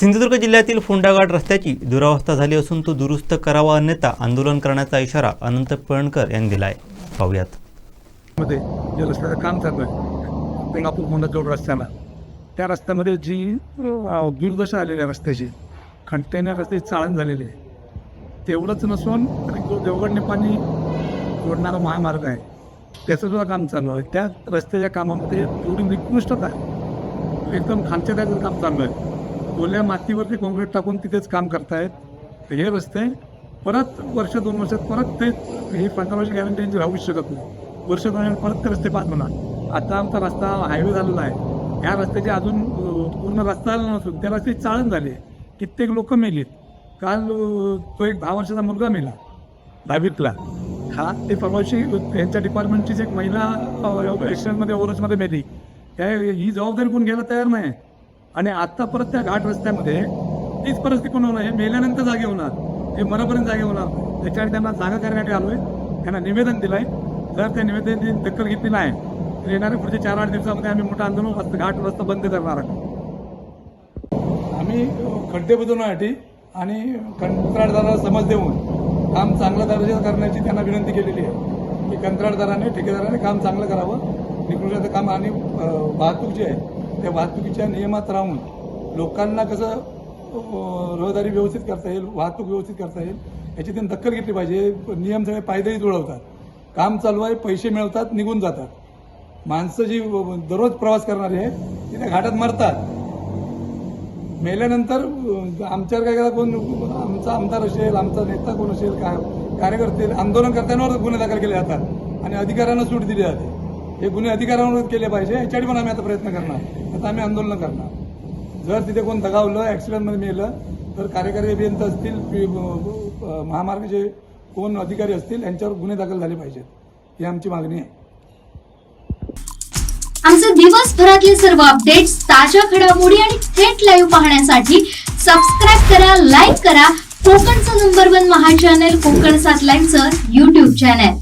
सिंधुदुर्ग जिल्ह्यातील फोंडाघाट रस्त्याची दुरावस्था झाली असून तो दुरुस्त करावा अन्यथा आंदोलन करण्याचा इशारा अनंत पळणकर यांनी दिला आहे पाहूयात. मध्ये जे रस्त्याचं काम चालू आहे गंगापूर मोंडाजोड रस्त्याला त्या रस्त्यामध्ये जी दुर्दशा आलेली आहे रस्त्याची खड्ड्याने रस्त्याची चाळण झालेली आहे. तेवढंच नसून तो देवगडने पाणी जोडणारा महामार्ग आहे त्याचं सुद्धा काम चालू आहे. त्या रस्त्याच्या कामामध्ये एवढी निकृष्टता आहे. एकदम खालच्या त्याचं काम चालू आहे. ओल्या मातीवरती काँक्रीट टाकून तिथेच काम करतायत. तर हे रस्ते परत वर्ष दोन वर्षात परत ते ही पंधरा वर्ष गॅरंटी राहूच राहू शकत नाही. वर्ष दोन वर्षात परत ते रस्ते पाच होणार. आता आमचा रस्ता हायवे झालेला आहे. या रस्त्याचे अजून पूर्ण रस्ता आला नसून त्या रस्त्याची चाळण झाली. कित्येक लोक मेलीत. काल तो एक दहा वर्षाचा मुलगा मेला. दहावीतला. हा ते परवाशी त्यांच्या डिपार्टमेंटचीच एक महिला ॲक्सिडेंटमध्ये ओव्हरसमध्ये मेली. त्या ही जबाबदारी कोण घ्यायला तयार नाही. आणि आता परत त्या घाट रस्त्यामध्ये तीच परिस्थिती कोण होणार? हे मेल्यानंतर जागे होणार. हे मरापर्यंत जागे होणार. त्याच्यासाठी त्यांना जागा करण्यासाठी आलो आहे त्यांना निवेदन दिलं आहे जर त्या निवेदनाची दखल घेतली नाही तर येणाऱ्या पुढच्या चार आठ दिवसामध्ये आम्ही मोठं आंदोलन घाट रस्ता बंद करणार आहोत. आम्ही खड्डे बुजवण्यासाठी आणि कंत्राटदाराला समज देऊन काम चांगल्या दर्जाचं करण्याची त्यांना विनंती केलेली आहे. की कंत्राटदाराने ठेकेदाराने काम चांगलं करावं. निकृष्टाचं काम आणि वाहतूक जी आहे त्या वाहतुकीच्या नियमात राहून लोकांना कसं रहदारी व्यवस्थित करता येईल वाहतूक व्यवस्थित करता येईल याची त्यांनी दखल घेतली पाहिजे. नियम सगळे पायदळी जुळवतात. काम चालू आहे पैसे मिळवतात निघून जातात. माणसं जी दररोज प्रवास करणारी आहेत ती त्या घाटात मरतात. मेल्यानंतर आमच्यावर काय करा कोण आमचा आमदार असेल आमचा नेता कोण असेल काय कार्यकर्ते आंदोलन करतानावर गुन्हे दाखल केले जातात. आणि अधिकाऱ्यांना सूट दिली जाते. हे गुन्हे अधिकाऱ्यांवर केले पाहिजे याच्यासाठी पण आम्ही आता प्रयत्न करणार. आता आम्ही आंदोलन करणार. जर तिथे कोण दगावलं ॲक्सिडेंटमध्ये मेलं तर कार्यकारी अभियंता असतील पी- महामार्गाचे कोण अधिकारी असतील यांच्यावर गुन्हे दाखल झाले पाहिजेत. ही आमची मागणी आहे. आमचे दिवसभरातले सर्व अपडेट्स ताज्या घडामोडी आणि थेट लाईव्ह पाहण्यासाठी सबस्क्राईब करा लाईक करा. कोकणचं नंबर वन महा चॅनल कोकण सात लाईव्हचं युट्यूब चॅनल